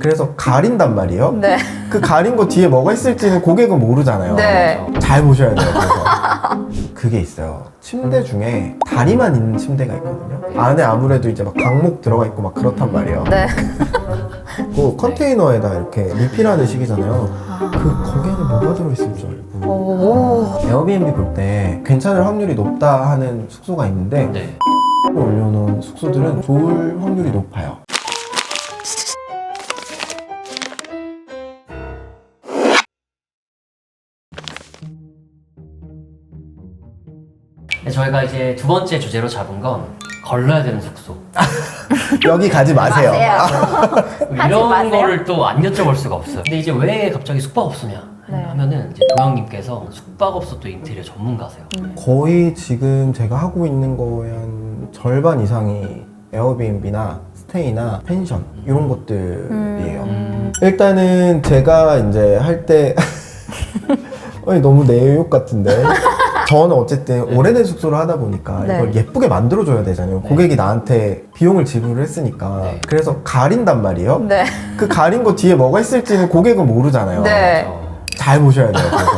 그래서 가린단 말이에요. 네. 그 가린 거 뒤에 뭐가 있을지는 고객은 모르잖아요. 네. 잘 보셔야 돼요. 그래서 그게 있어요. 침대 중에 다리만 있는 침대가 있거든요. 안에 아무래도 이제 막 강목 들어가 있고 막 그렇단 말이에요. 네. 그 컨테이너에다 이렇게 리필하는 식이잖아요. 그 거기에는 뭐가 들어있을 줄 알고. 오. 에어비앤비 볼 때 괜찮을 확률이 높다 하는 숙소가 있는데 네. 올려놓은 숙소들은 좋을 확률이 높아요. 저희가 이제 두 번째 주제로 잡은 건 걸러야 되는 숙소. 여기 가지 마세요. 이런 마세요. 거를 또 안 여쭤볼 수가 없어요. 근데 이제 왜 갑자기 숙박업소냐 네. 하면은 이제 도영님께서 숙박업소 또 인테리어 전문가세요. 거의 지금 제가 하고 있는 거의 한 절반 이상이 에어비앤비나 스테이나 펜션 이런 것들이에요. 음. 일단은 제가 이제 할때 아니, 너무 내욕 같은데 저는 어쨌든 오래된 숙소를 하다 보니까 네. 이걸 예쁘게 만들어줘야 되잖아요. 네. 고객이 나한테 비용을 지불을 했으니까 네. 그래서 가린단 말이에요. 네. 그 가린 거 뒤에 뭐가 있을지는 고객은 모르잖아요. 네. 잘 보셔야 돼요. 그래서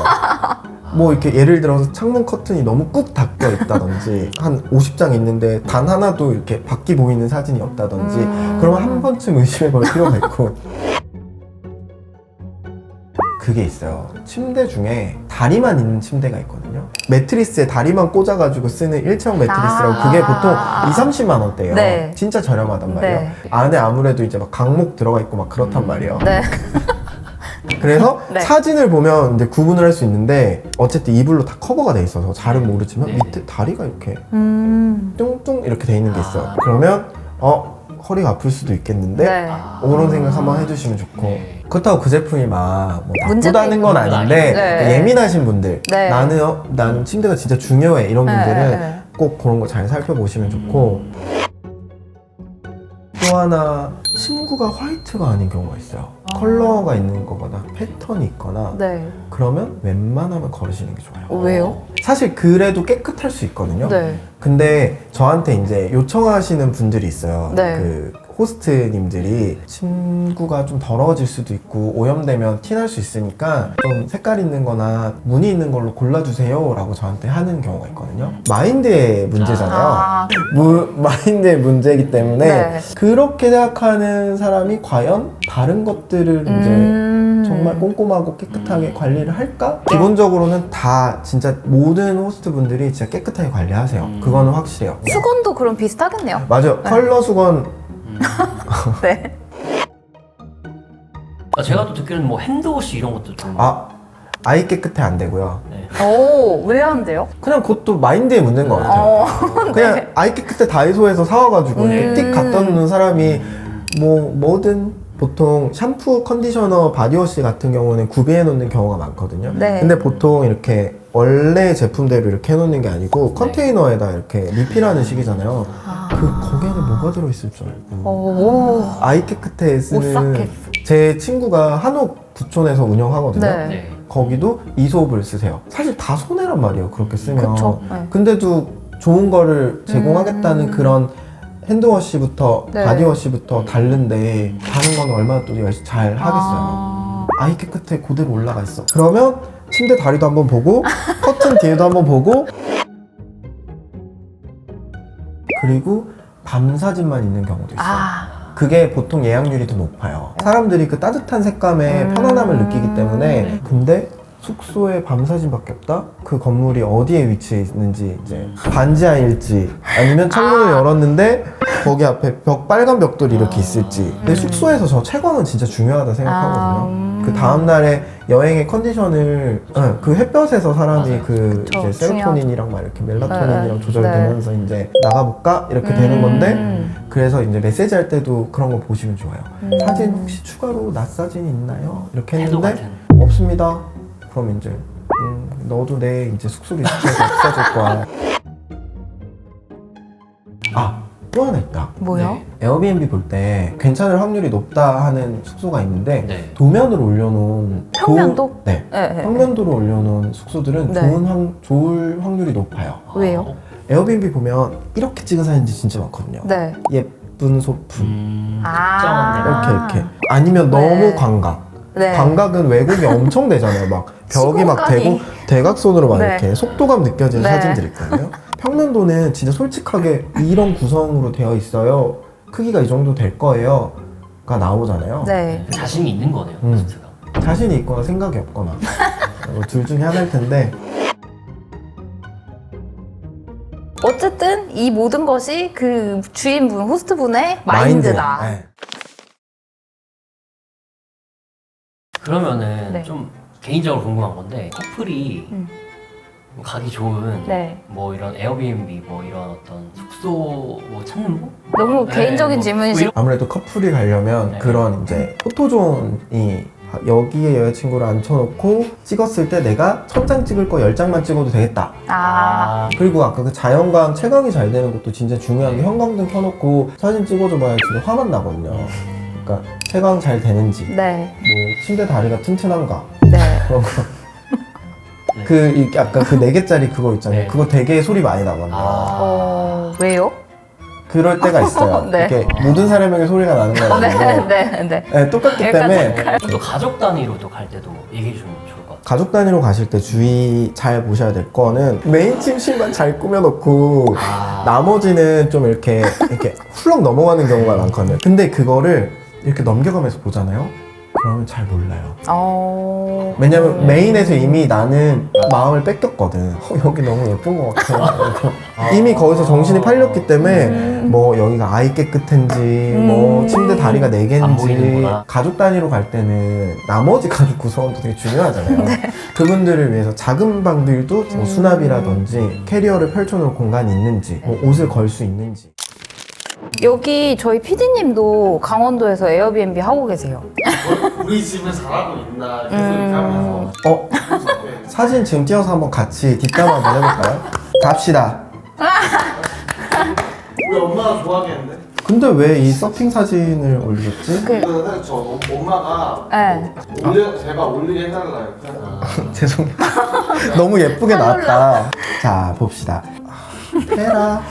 뭐 이렇게 예를 들어서 창문 커튼이 너무 꾹 닫혀 있다든지 한 50장 있는데 단 하나도 이렇게 밖이 보이는 사진이 없다든지 음. 그러면 한 번쯤 의심해 볼 필요가 있고 그게 있어요. 침대 중에 다리만 있는 침대가 있거든요. 매트리스에 다리만 꽂아가지고 쓰는 일체형 매트리스라고 아. 그게 보통 2, 30만 원대예요. 네. 진짜 저렴하단 말이에요. 네. 안에 아무래도 이제 막 강목 들어가 있고 막 그렇단 음. 말이에요. 네. 그래서 네. 사진을 보면 이제 구분을 할 수 있는데 어쨌든 이불로 다 커버가 돼 있어서 잘은 모르지만 네. 밑에 다리가 이렇게 음. 뚱뚱 이렇게 돼 있는 게 있어요. 아. 그러면 어 허리가 아플 수도 있겠는데 네. 아. 그런 생각 한번 해주시면 좋고 네. 그렇다고 그 제품이 막뭐 문제가 나쁘다는 건 있는 건 아닌데 네. 예민하신 분들 네. 나는 어, 나는 침대가 진짜 중요해 이런 네, 분들은 네, 네. 꼭 그런 거 잘 살펴보시면 좋고 또 하나 침구가 화이트가 아닌 경우가 있어요. 아. 컬러가 있는 거거나 패턴이 있거나 네. 그러면 웬만하면 걸으시는 게 좋아요. 어, 왜요? 사실 그래도 깨끗할 수 있거든요. 네. 근데 저한테 이제 요청하시는 분들이 있어요. 네. 그 호스트님들이 침구가 좀 더러워질 수도 있고 오염되면 티날 수 있으니까 좀 색깔 있는 거나 무늬 있는 걸로 골라주세요 라고 저한테 하는 경우가 있거든요. 마인드의 문제잖아요. 아. 무, 마인드의 문제이기 때문에 네. 그렇게 생각하는 사람이 과연 다른 것들을 이제 음. 정말 꼼꼼하고 깨끗하게 음. 관리를 할까? 기본적으로는 다 진짜 모든 호스트 분들이 진짜 깨끗하게 관리하세요. 음. 그거는 확실해요. 수건도 그럼 비슷하겠네요. 맞아요. 컬러 수건 음. 네. 아, 제가 또 듣기로는 뭐 핸드워시 이런 것도 좀. 아 아이 깨끗해 안 되고요. 네. 오, 왜 안 돼요? 그냥 그것도 마인드의 문제인 것 같아요. 어. 그냥 아이 깨끗해 다이소에서 사와가지고 이렇게 음. 띡 갖다 놓는 사람이 뭐 뭐든 보통 샴푸, 컨디셔너, 바디워시 같은 경우는 구비해 놓는 경우가 많거든요. 네. 근데 보통 이렇게 원래 제품대로 이렇게 해 놓는 게 아니고 컨테이너에다 이렇게 리필하는 식이잖아요. 아. 그 거기에는 뭐가 들어 있을 줄 알고. 오. 아이 깨끗해 쓰는. 제 친구가 한옥 부촌에서 운영하거든요. 네. 네. 거기도 이솝을 쓰세요. 사실 다 손해란 말이에요. 그렇게 쓰면. 그쵸. 네. 근데도 좋은 거를 제공하겠다는 음. 그런 핸드워시부터 네. 바디워시부터 다른데 다른 건 얼마나 또 열심히 잘 하겠어요. 아. 아이 깨끗해 그대로 올라가 있어. 그러면 침대 다리도 한번 보고 커튼 뒤에도 한번 보고 그리고 밤 사진만 있는 경우도 있어요. 아. 그게 보통 예약률이 더 높아요. 사람들이 그 따뜻한 색감에 음. 편안함을 느끼기 때문에 네. 근데 숙소에 밤 사진밖에 없다? 그 건물이 어디에 위치해 있는지 이제 반지하일지 아니면 창문을 아. 열었는데 거기 앞에 벽 빨간 벽돌이 이렇게 아. 있을지 근데 숙소에서 저 채광은 진짜 중요하다 생각하거든요 아, 음. 그 다음날에 여행의 컨디션을 응, 그 햇볕에서 사람이. 그 그쵸, 이제 세로토닌이랑 막 이렇게 멜라토닌이랑 네, 조절되면서 이제 나가볼까 이렇게 되는 건데 음. 그래서 이제 메시지 할 때도 그런 거 보시면 좋아요. 음. 사진 혹시 추가로 낮 사진이 있나요? 이렇게 했는데. 없습니다. 그럼 이제 음, 너도 내 이제 숙소로 익숙해서 없어질 거야. 아, 또 하나 있다. 뭐요? 네. 에어비앤비 볼 때 괜찮을 확률이 높다 하는 숙소가 있는데 네. 도면으로 올려놓은 평면도? 좋은- 네. 네. 네. 평면도로 올려놓은 숙소들은 네. 좋은 확, 좋을 확률이 높아요. 왜요? 에어비앤비 보면 이렇게 찍은 사진이 진짜 많거든요. 네. 예쁜 소품 음, 아. 특정한 데가 이렇게 이렇게 아니면 네. 너무 광각 네. 광각은 왜곡이 엄청 되잖아요 막 벽이 막 시공간이. 대고 대각선으로 막 네. 이렇게 속도감 느껴지는 네. 사진들이 있거든요 평면도는 진짜 솔직하게 이런 구성으로 되어 있어요 크기가 이 정도 될 거예요 가 나오잖아요 네. 자신이 있는 거네요, 음. 자신이 있거나 생각이 없거나 뭐둘 중에 하나일 텐데 어쨌든 이 모든 것이 그 주인분, 호스트분의 마인드다. 네. 그러면은 네. 좀 개인적으로 궁금한 건데 커플이 음. 뭐 가기 좋은 네. 뭐 이런 에어비앤비 뭐 이런 어떤 숙소 뭐 찾는 법? 너무 네, 개인적인 뭐 질문이시 이런- 아무래도 커플이 가려면 네. 그런 이제 포토존이 여기에 여자친구를 앉혀놓고 찍었을 때 내가 천 장 찍을 거 10장만 찍어도 되겠다 아. 그리고 아까 그 자연광 채광이 잘 되는 것도 진짜 중요한 게 현광등 켜놓고 사진 찍어줘봐야 진짜 화만 나거든요 그러니까 채광 잘 되는지 네. 뭐 침대 다리가 튼튼한가 네. 그런 거. 네. 그 이- 아까 그네 개짜리 그거 있잖아요. 네. 그거 되게 소리 많이 나거든요. 아. 어, 왜요? 그럴 때가 있어요. 네. 이렇게 모든 사람에게 소리가 나는 건 네, 네, 네. 네, 똑같기 약간 때문에 좀더 가족 단위로 또갈 때도 얘기해 주면 좋을 것 같아요. 가족 단위로 가실 때 주의 잘 보셔야 될 거는 메인 침실만 잘 꾸며놓고 아. 나머지는 좀 이렇게 이렇게 훌렁 넘어가는 경우가 많거든요. 근데 그거를 이렇게 넘겨가면서 보잖아요. 그러면 잘 몰라요. 어. 왜냐면 네. 메인에서 이미 나는 마음을 뺏겼거든. 어, 여기 너무 예쁜 것 같아. 이미 거기서 정신이 팔렸기 때문에 음. 뭐 여기가 아이 깨끗한지 뭐 음. 침대 다리가 네 안 개인지 보이는구나. 가족 단위로 갈 때는 나머지 가족 구성원도 되게 중요하잖아요. 네. 그분들을 위해서 작은 방들도 뭐 음. 수납이라든지 캐리어를 펼쳐놓을 공간이 있는지 뭐 옷을 걸 수 있는지 여기 저희 PD님도 강원도에서 에어비앤비 하고 계세요. 우리 집을 잘하고 있나 계속 음. 이렇게 하면서 어? 사진 지금 띄어서 한번 같이 뒷담화 한번 해볼까요? 갑시다. 우리 엄마가 좋아하겠는데? 근데 왜 이 서핑 사진을 올렸지? 그- 이거는 사실 저 엄마가 네. 올려 제발 올리게 해달라 이렇게 아. 죄송해요. 너무 예쁘게 나왔다. 자, 봅시다. 아, 테라.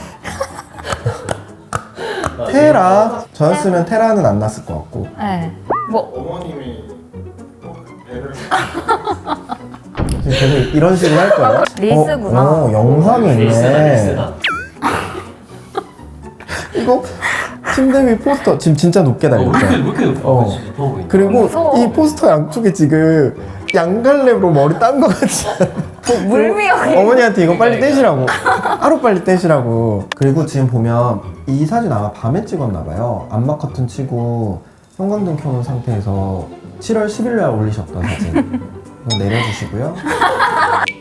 테라. 저였으면 테라는 안 났을 것 같고. 네. 뭐, 어머님이 꼭 배를 지금 계속 이런 식으로 할 거예요? 릴스구나. 어, 어, 영상이 있네. 이거 침대 위 포스터 지금 진짜 높게 어, 왜 이렇게, 달렸죠? 왜 이렇게 어. 그리고 무서워. 이 포스터 양쪽에 지금 양갈래로 머리 딴 거 같지 않아? 물미역이. 어머니한테 이거 빨리 떼시라고. 하루 빨리 떼시라고. 그리고 지금 보면 이 사진 아마 밤에 찍었나 봐요. 암막 커튼 치고 형광등 켜놓은 상태에서 7월 10일 날 올리셨던 사진. 이거 내려주시고요.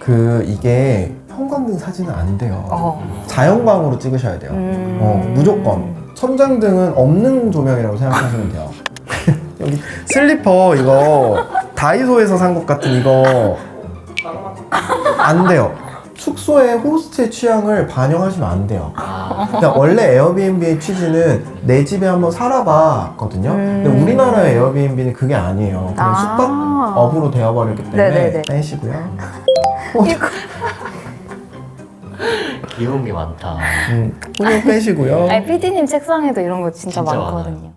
그 이게 형광등 사진은 안 돼요. 어. 자연광으로 찍으셔야 돼요. 음. 어, 무조건. 천장등은 없는 조명이라고 생각하시면 돼요. 여기 슬리퍼 이거 다이소에서 산 것 같은 이거 안 돼요. 숙소의 호스트의 취향을 반영하시면 안 돼요. 아, 그러니까 원래 에어비앤비의 취지는 내 집에 한번 살아봐거든요. 근데 음. 우리나라의 에어비앤비는 그게 아니에요. 그냥 아. 숙박업으로 되어버렸기 때문에 네네네. 빼시고요. 이거. 귀여운 게 많다. 음, 훈용 빼시고요. 아니, PD님 책상에도 이런 거 진짜, 진짜 많거든요.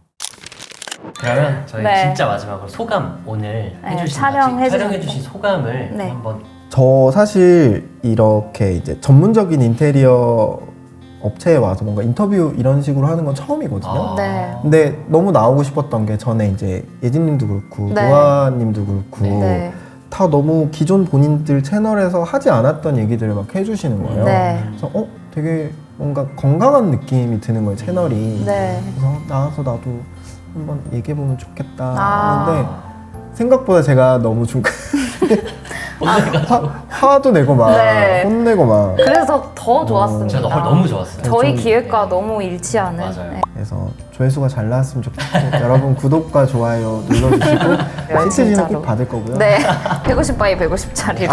그러면 저희 네. 진짜 마지막으로 소감 오늘 네, 해주신 촬영해 주셨죠. 촬영해주신 소감을 네. 한번 저 사실 이렇게 이제 전문적인 인테리어 업체에 와서 뭔가 인터뷰 이런 식으로 하는 건 처음이거든요. 아, 네. 근데 너무 나오고 싶었던 게 전에 이제 예진님도 그렇고 네. 노아님도 그렇고 네. 다 너무 기존 본인들 채널에서 하지 않았던 얘기들을 막 해주시는 거예요. 네. 그래서 어 되게 뭔가 건강한 느낌이 드는 거예요 채널이. 네. 그래서 나와서 나도 한번 얘기해 보면 좋겠다 아. 하는데 생각보다 제가 너무 중간 화, 화도 내고 막 네. 혼내고 막 그래서 더 좋았습니다. 제가 너무, 너무 좋았어요. 저희 좀- 기획과 너무 일치하는. 맞아요. 네. 그래서 조회수가 잘 나왔으면 좋겠고 여러분 구독과 좋아요 눌러주시고 시트지는 진짜로. 꼭 받을 거고요. 네. 150 바이 150짜리로.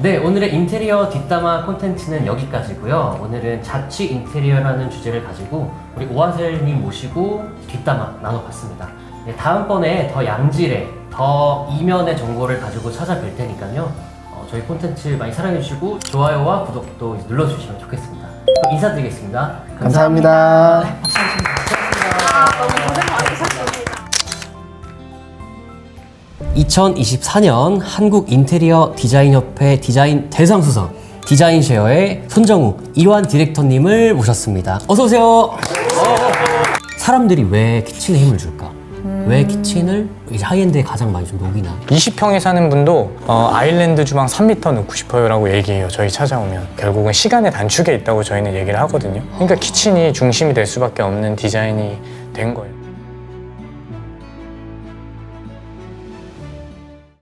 네, 오늘의 인테리어 뒷담화 콘텐츠는 여기까지고요. 오늘은 자취 인테리어라는 주제를 가지고 우리 오하셀님 모시고 뒷담화 나눠봤습니다. 네, 다음번에 더 양질의, 더 이면의 정보를 가지고 찾아뵐 테니까요. 어, 저희 콘텐츠 많이 사랑해주시고 좋아요와 구독도 눌러주시면 좋겠습니다. 그럼 인사드리겠습니다. 감사합니다. 감사합니다. 2024년 한국 인테리어 디자인협회 디자인 대상 수상 디자인 쉐어의 손정우 이완 디렉터님을 모셨습니다. 어서 오세요. 사람들이 왜 키친에 힘을 줄까? 왜 키친을 이 하이엔드에 가장 많이 좀 녹이나? 20평에 사는 분도 어, 아일랜드 주방 3m 넣고 싶어요라고 얘기해요. 저희 찾아오면 결국은 시간의 단축에 있다고 저희는 얘기를 하거든요. 그러니까 키친이 중심이 될 수밖에 없는 디자인이 된 거예요.